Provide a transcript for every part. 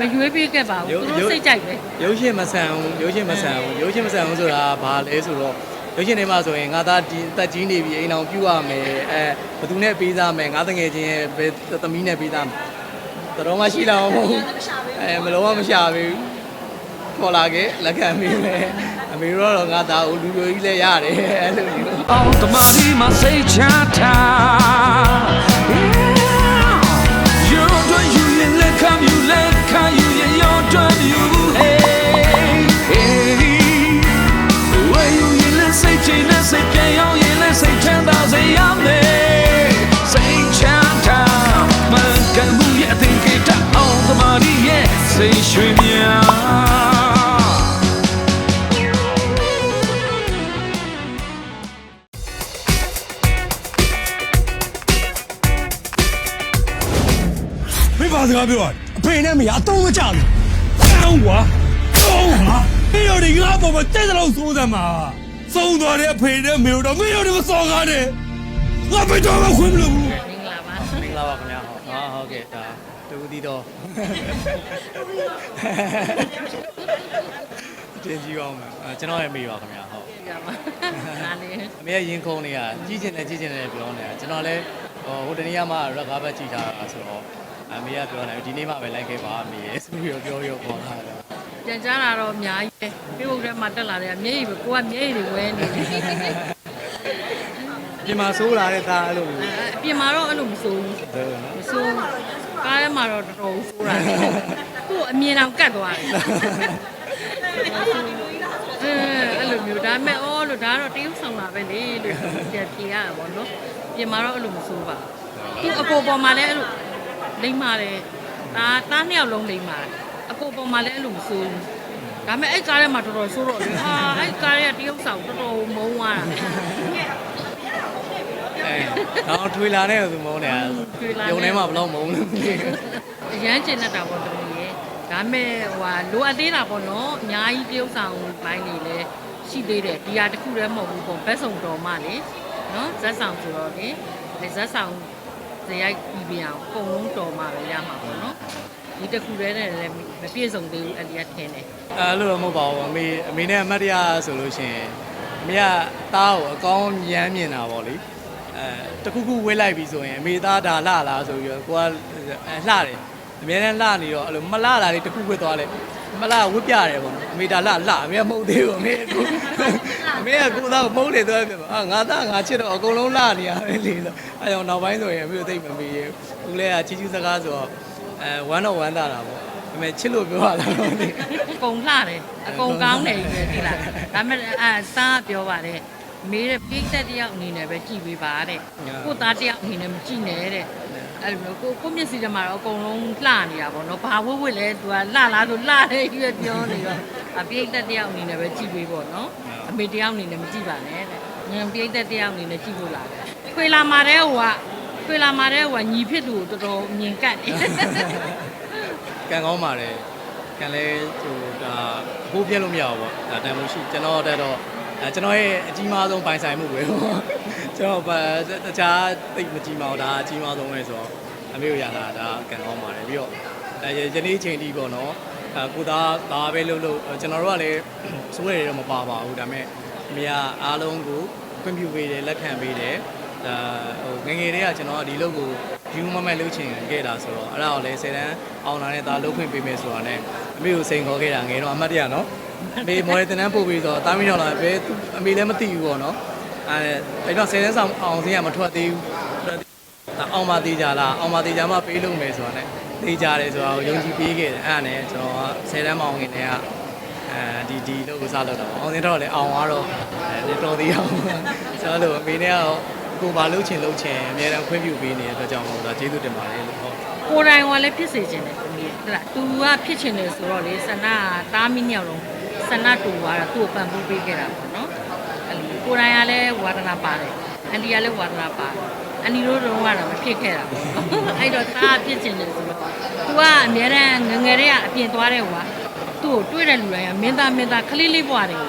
မရွေးပေးခဲ့ပါဘူးသူတို့စိတ်ကြိုက်ပဲရုပ်ရှင်မဆန်ဘူးရုပ်ရှင်မဆန်ဘူးရုပ်ရှင်မဆန်ဘူးဆိုတာဘာလဲဆိုတော့ရုပ်ရှင်ထဲမှာဆိုရင်ငါသားဒီအသက်ကြီးနေပြီအိမ်အောင်ပြုရမယ်အဲဘယ်သူနဲ့ပေးစားမယ်ငါတငယ်ချင်းရဲ့ဘယ်သမီးနဲ့ပေးစားမယ်တော်မှရှိလာအောင်မဟုတ်ဘူးအဲမလုံးဝမရှာဘူးခေါ်လာခဲ့လက်ခံပေးမယ်အမေတို့ကတော့ငါသားကိုလူလူကြီးလည်းရတယ်အဲ့လိုမျိုး Oh, the body must say chata. You're yeah, say, swim, yeah. မင်းဘာစကားပြောอ่ะအဖေနဲ့မရအတော့မကြဘူးကောင်းကွာကောင်းဟာမင်းတို့ဒီငါပေါ်မှာတဲ့တဲ့လို့စိုးစမ်းမှာသုံးသွားတဲ့အဖေနဲ့မေတို့တော့မင်းတို့ဒီမစော်ကားနဲ့ငါဘယ်တော့မှခွင့်မလို့ဘူးမင်္ဂလာပါမင်္ဂလာပါခင်ဗျာဟုတ်ဟာဟုတ်ကဲ့ဒါ တူတီတော့တင်ကြည့်အောင်မယ်အဲကျွန်တော်ရဲ့မိပါခင်ဗျာဟုတ်ပြပါနားလေးအမေကရင်ခုန်နေတာကြီးကျင်တယ်ကြီးကျင်တယ်ပြောနေတာကျွန်တော်လည်းဟိုဟိုတနေ့ကမှရက်ကားဘက်ကြည့်ထားတာဆိုတော့အမေကပြောနေဒီနေ့မှပဲလိုက်ခဲ့ပါအမေရဲ့ဆိုပြီးတော့ပြောပြောပေါ်လာတယ်ပြန်ကြားလာတော့အများကြီးပဲပြုတ်ထဲမှာတက်လာတယ်မျက်ရည်ပဲကိုကမျက်ရည်တွေဝဲနေတယ်ပြင်မှာဆိုးလာတဲ့သားအဲ့လိုအပြင်မှာတော့အဲ့လိုမစိုးဘူးတယ်နော်မစိုး ကားထဲမှာတော့တော်တော်ဆိုးတာကိုအမြင်အောင်ကတ်သွားတယ်အဲအဲ့လိုမျိုးဒါပေမဲ့အော်လို့ဒါကတော့တရုပ်ဆောင်လာပဲလေလို့ပြန်ဖြေရတာပေါ့နော်ပြင်မှာတော့အဲ့လိုမစိုးပါသူအကိုပေါ်မှာလည်းအဲ့လိုလိမ့်မာတယ်ဒါတားနှစ်ယောက်လုံးလိမ့်မာတယ်အကိုပေါ်မှာလည်းအဲ့လိုမစိုးဘူးဒါပေမဲ့အဲ့ကားထဲမှာတော်တော်ဆိုးတော့လေဟာအဲ့ကားရဲ့တရုပ်ဆောင်တော်တော်မုန်းသွားတာ အဲတော့ထွေလာတဲ့သူမုန်းနေတာထွေလာတဲ့ယုံထဲမှာဘယ်လောက်မုန်းလဲမသိဘူးအရန်ကျင်တတ်တာပေါ့တမီးရဲ့ဒါပေမဲ့ဟိုဟာလိုအပ်သေးတာပေါ့နော်အများကြီးပြုတ်ဆောင်ပိုင်းနေလဲရှိသေးတယ်ဒီဟာတစ်ခုတည်းမဟုတ်ဘူးပေါ့ဘက်စုံတော်မှလေနော်ဇက်ဆောင်ဆိုတော့လေအဲဇက်ဆောင်ဇရိုက်ပြီးပြအောင်အကုန်လုံးတော်မှပဲရမှာပေါ့နော်ဒီတစ်ခုတည်းနဲ့လည်းမပြည့်စုံသေးဘူးအဲ့ဒီကထင်းတယ်အဲအဲ့လိုတော့မဟုတ်ပါဘူးအမေအမေနဲ့အမတ်တရားဆိုလို့ရှိရင်အမေကသားကိုအကောင်းရမ်းမြင်တာပေါ့လေ အဲတခုခုဝေးလိုက်ပြီဆိုရင်အမေသားဒါလှလားဆိုပြီးတော့ကိုကအဲလှတယ်အများနဲ့လှနေတော့အဲ့လိုမလှတာလေးတခုဝေးသွားတယ်မလှဝတ်ပြတယ်ပေါ့နော်အမေဒါလှလှအမေကမဟုတ်သေးဘူးအမေကအမေကကိုသားကိုမဟုတ်တယ်သွားပြန်အာငါသားငါချစ်တော့အကုန်လုံးလှနေရတယ်လေဆိုအဲကြောင့်နောက်ပိုင်းဆိုရင်အမေတို့သိမ့်မမေးဘူးဦးလေးကချီချူးစကားဆိုတော့အဲဝမ်းတော့ဝမ်းသာတာပေါ့အမေချစ်လို့ပြောရတာတော့လေအကုန်လှတယ်အကုန်ကောင်းတယ်ပဲဒီလားဒါပေမဲ့အဲသားပြောပါတယ် မေးတဲ့ပိတ်သက်တယောက်အနေနဲ့ပဲကြည်ပေးပါတဲ့ကိုသားတယောက်အနေနဲ့မကြည့်နဲ့တဲ့အဲ့လိုမျိုးကိုကိုမျက်စိထဲမှာတော့အကုန်လုံးလှနေတာပေါ့နော်ဘာဝတ်ဝတ်လဲသူကလှလားဆိုလှတယ်ကြီးပဲပြောနေတော့အပိတ်သက်တယောက်အနေနဲ့ပဲကြည်ပေးပေါ့နော်အမေတယောက်အနေနဲ့မကြည့်ပါနဲ့တဲ့ငင်ပိတ်သက်တယောက်အနေနဲ့ကြည့်ဖို့လာတယ်ခွေလာမာတဲ့ဟိုကခွေလာမာတဲ့ဟိုကညီဖြစ်သူကိုတော်တော်မြင်ကတ်တယ်ကန်ကောင်းပါတယ်ကန်လဲဟိုဒါဘိုးပြက်လို့မရဘူးပေါ့ဒါတန်လို့ရှိကျွန်တော်တက်တော့ အဲကျွန်တော်ရဲ့အကြီးမားဆုံးပိုင်ဆိုင်မှုပဲပေါ့ကျွန်တော်ဘာတခြားသိပ်မကြီးမားဘူးဒါအကြီးမားဆုံးပဲဆိုတော့အမေကိုရတာဒါကန်ကောင်းပါတယ်ပြီးတော့အဲယနေ့ချိန်ထိပေါ့နော်အဲကိုသားသားပဲလို့လို့ကျွန်တော်တို့ကလည်းစိုးရတော့မပါပါဘူးဒါပေမဲ့အမေကအားလုံးကိုခွင့်ပြုပေးတယ်လက်ခံပေးတယ်ဒါဟိုငယ်ငယ်တည်းကကျွန်တော်ကဒီလုပ်ကိုယူမမဲ့လုပ်ချင်ခဲ့တာဆိုတော့အဲ့ဒါကိုလည်းဆယ်တန်းအောင်လာတဲ့သားလုပ်ခွင့်ပေးမယ်ဆိုတာနဲ့အမေကိုစိန်ခေါ်ခဲ့တာငယ်တော့အမှတ်တရနော် အမေမော်ရယ်တန်းတန်းပို့ပြီးဆိုတော့တာမီးရောက်လာပဲသူအမေလည်းမသိဘူးပေါ့နော်အဲအဲ့တော့ဆယ်တန်းဆောင်အောင်စင်းကမထွက်သေးဘူးဒါအောင်မသေးကြလားအောင်မသေးကြမှပေးလို့မယ်ဆိုတာနဲ့သေးကြတယ်ဆိုတော့ယုံကြည်ပေးခဲ့တယ်အဲ့ဒါနဲ့ကျွန်တော်ကဆယ်တန်းမအောင်ခင်တည်းကအဲဒီဒီလို့ကိုစားလို့တော့အောင်စင်းတော့လည်းအောင်သွားတော့အဲတော်သေးအောင်ဆိုတော့လို့အမေနဲ့ကတော့ကိုဘာလုပ်ချင်လုပ်ချင်အများအားခွင့်ပြုပေးနေတဲ့အတွက်ကြောင့်မို့ဒါကျေးဇူးတင်ပါတယ်လို့ဟုတ်ကိုယ်တိုင်ကလည်းဖြစ်စေခြင်းတယ်ကိုကြီးဟုတ်လားသူကဖြစ်ခြင်းတယ်ဆိုတော့လေဆန္ဒကတားမိညောက်လုံး ဆန္ဒတူသွားတာသူ့ကိုပံ့ပိုးပေးခဲ့တာပေါ့နော်အဲ့လိုကိုယ်တိုင်ကလည်းဝါဒနာပါတယ်အန်တီကလည်းဝါဒနာပါတယ်အန်တီတို့တော့ကတော့မဖြစ်ခဲ့တာပေါ့အဲ့တော့တားဖြစ်ခြင်းတယ်ဆိုတော့သူကအများတန်းငယ်ငယ်တည်းကအပြင်သွားတဲ့ဟိုကသူ့ကိုတွေ့တဲ့လူတိုင်းကမင်းသားမင်းသားခလေးလေးပွားတယ်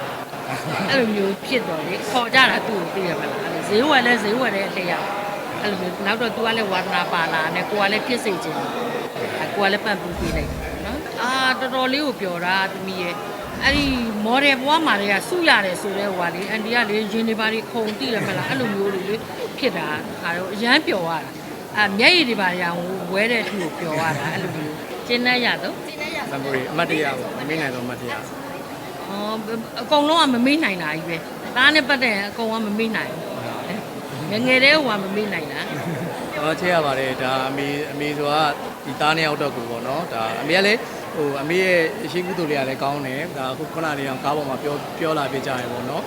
အဲ့လိုမျိုးဖြစ်တော့လေခေါ်ကြတာသူ့ကိုသိရမလားအဲ့လိုဈေးဝယ်လဲဈေးဝယ်တဲ့အတရားအဲ့လိုမျိုးနောက်တော့ तू ကလည်းဝါဒနာပါလာနဲ့ကိုကလည်းဖြစ်စေချင်တယ်အကိုကလည်းပန့်ပူးပေးလိုက်တယ်နော်တော်တော်လေးကိုပြောတာသမီးရဲ့ အဲ့ဒီ model ဘွားမာတွေကစုရတယ်ဆိုတဲ့ဟိုကလေအန်တီကလေရင်တွေပါတွေခုံတိတယ်မလားအဲ့လိုမျိုးတွေလေဖြစ်တာဒါတော့အရန်ပျော်ရတာအဲမျက်ရည်တွေပါရအောင်ဝဲတဲ့အထူကိုပျော်ရတာအဲ့လိုမျိုးကျင်းနဲ့ရတော့သံပိုးအမတ်တရပေါ့မင်းနိုင်တော့အမတ်တရအော်အကုန်လုံးကမမေ့နိုင်တာကြီးပဲဒါနဲ့ပတ်သက်ရင်အကုန်ကမမေ့နိုင်ဘူးငယ်ငယ်တည်းကမမေ့နိုင်တာတော့ချေရပါတယ်ဒါအမေအမေဆိုတာ ဒီသားနှစ်ယောက်တော့ကိုပေါ့နော်ဒါအမေကလည်းဟိုအမေရဲ့ရှိကုသိုလ်လေးကလည်းကောင်းတယ်ဒါအခုခုနလေးအောင်ကားပေါ်မှာပြောပြောလာပြကြရပေါ့နော်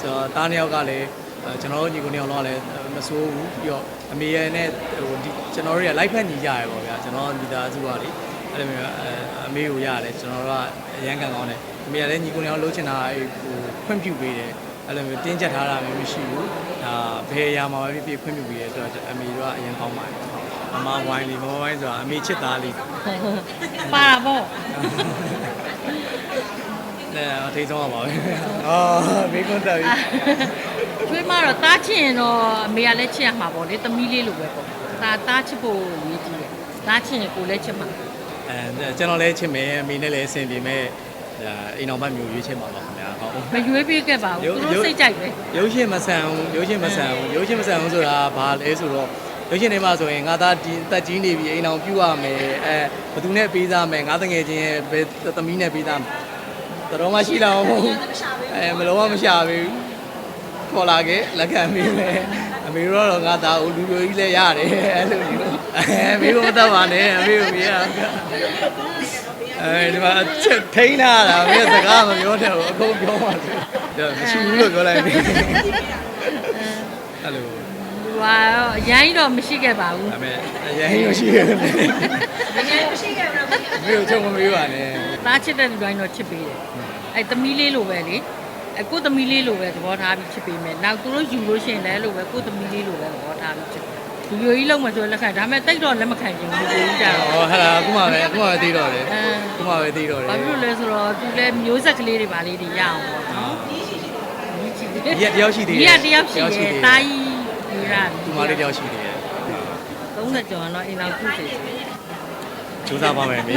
ဆိုတော့သားနှစ်ယောက်ကလည်းအဲကျွန်တော်တို့ညီကိုနှစ်ယောက်လုံးကလည်းမစိုးဘူးပြီးတော့အမေရဲ့နဲ့ဟိုဒီကျွန်တော်တို့ကလိုက်ဖက်ညီကြရပေါ့ဗျာကျွန်တော်မိသားစုကလေအဲ့လိုမျိုးအဲအမေကိုရတယ်ကျွန်တော်တို့ကအရန်ကန်ကောင်းတယ်အမေကလည်းညီကိုနှစ်ယောက်လုံးချင်တာဟိုခွင့်ပြုပေးတယ်အဲ့လိုမျိုးတင်းကျပ်ထားတာမျိုးမရှိဘူးဒါဘယ်အရာမှာပဲဖြစ်ဖြစ်ခွင့်ပြုပေးတဲ့အတွက်အမေတို့ကအရင်ကောင်းပါတယ် အမဝိုင်းလေးမဝိုင်းဆိုတာအမေချစ်သားလေးပါတာပေါ့အဲထိတ်ဆုံးပါပဲအော်ဘေးကွန်တက်ပြီကျွေးမတော့တားချင်ရင်တော့အမေကလည်းချစ်ရမှာပေါ့လေသမီးလေးလိုပဲပေါ့ဒါတားချစ်ဖို့ရည်ကြီးတယ်တားချင်ရင်ကိုယ်လည်းချစ်မှာအဲကျွန်တော်လည်းချစ်မယ်အမေနဲ့လည်းအဆင်ပြေမယ်အဲအိမ်အောင်ဘက်မျိုးရွေးချယ်ပါပါခင်ဗျာဟုတ်မရွေးပေးခဲ့ပါဘူးသူတို့စိတ်ကြိုက်ပဲရုပ်ရှင်မဆန်ဘူးရုပ်ရှင်မဆန်ဘူးရုပ်ရှင်မဆန်ဘူးဆိုတာဘာလဲဆိုတော့ ရုပ်ရှင်တွေမှာဆိုရင်ငါသားဒီတက်ကြီးနေပြီအိမ်အောင်ပြုတ်ရမယ်အဲဘသူနဲ့ပေးစားမယ်ငါတငယ်ချင်းရဲ့ဘယ်သမီးနဲ့ပေးစားမယ်တော်မှရှိလာအောင်မဟုတ်အဲမလုံးဝမရှာဘူးခေါ်လာခဲ့လက်ခံမိမယ်အမေတို့ကတော့ငါသားကိုလူလူကြီးလည်းရတယ်အဲ့လိုမျိုးအဲမေကိုမတတ်ပါနဲ့အမေကိုမြင်ရအဲဒီမှာချက်ထိန်းထားတာမင်းစကားမပြောတဲ့ဘူးအကုန်ပြောပါစေဒါမရှိဘူးလို့ပြောလိုက်ပြီအဲ့လို ဟိုကတော့အရင်တော့မရှိခဲ့ပါဘူးဒါပေမဲ့အရင်ရရှိရတယ်အရင်မရှိခဲ့ဘူးမေကိုချုံမမေးပါနဲ့တားချစ်တဲ့လူတိုင်းတော့ချစ်ပေးတယ်အဲသမီးလေးလိုပဲလေအဲကိုသမီးလေးလိုပဲသဘောထားပြီးချစ်ပေးမယ်နောက်သူတို့ယူလို့ရှိရင်လည်းလိုပဲကိုသမီးလေးလိုပဲသဘောထားပြီးချစ်လူမျိုးကြီးလုံးမဆိုလက်ခံဒါပေမဲ့တိတ်တော့လက်မခံချင်ဘူးလူမျိုးကြီးကြတော့ဟောဟာလာအခုမှပဲအခုမှပဲသိတော့တယ်အဲအခုမှပဲသိတော့တယ်ဘာဖြစ်လို့လဲဆိုတော့သူလည်းမျိုးဆက်ကလေးတွေပါလေးတွေရအောင်ပေါ့နော်ဒီကတယောက်ရှိသေးဒီတယ်ကတယောက်ရှိတယ်တာကြီးဒီ ရသူမလေးတယောက်ရှိသေးတယ်30ကျော်တော့အိမ်အောင်ပြုစေချင်စူးစမ်းပါမယ်မေ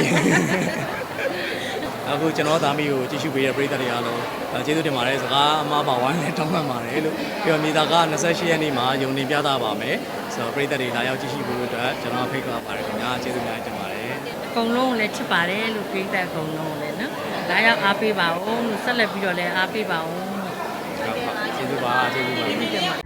အခုကျွန်တော်သားမီးကိုကြည့်ရှုပေးတဲ့ပရိသတ်တွေအားလုံးအဲကျေးဇူးတင်ပါတယ်စကားအမှားပါဝိုင်းနဲ့တောင်းပန်ပါတယ်လို့ပြီးတော့မြေသားက28ရက်နေ့မှာယုံနေပြသပါမယ်ဆိုတော့ပရိသတ်တွေလာရောက်ကြည့်ရှုဖို့အတွက်ကျွန်တော်ဖိတ်ခေါ်ပါတယ်ခင်ဗျာကျေးဇူးများတင်ပါတယ်အကုန်လုံးကိုလည်းချစ်ပါတယ်လို့ပြောတဲ့အကုန်လုံးကိုလည်းနော်ဒါရောက်အားပေးပါဦးလို့ဆက်လက်ပြီးတော့လည်းအားပေးပါဦးလို့ဟုတ်ပါကျေးဇူးပါကျေးဇူးပါဒီကမှာ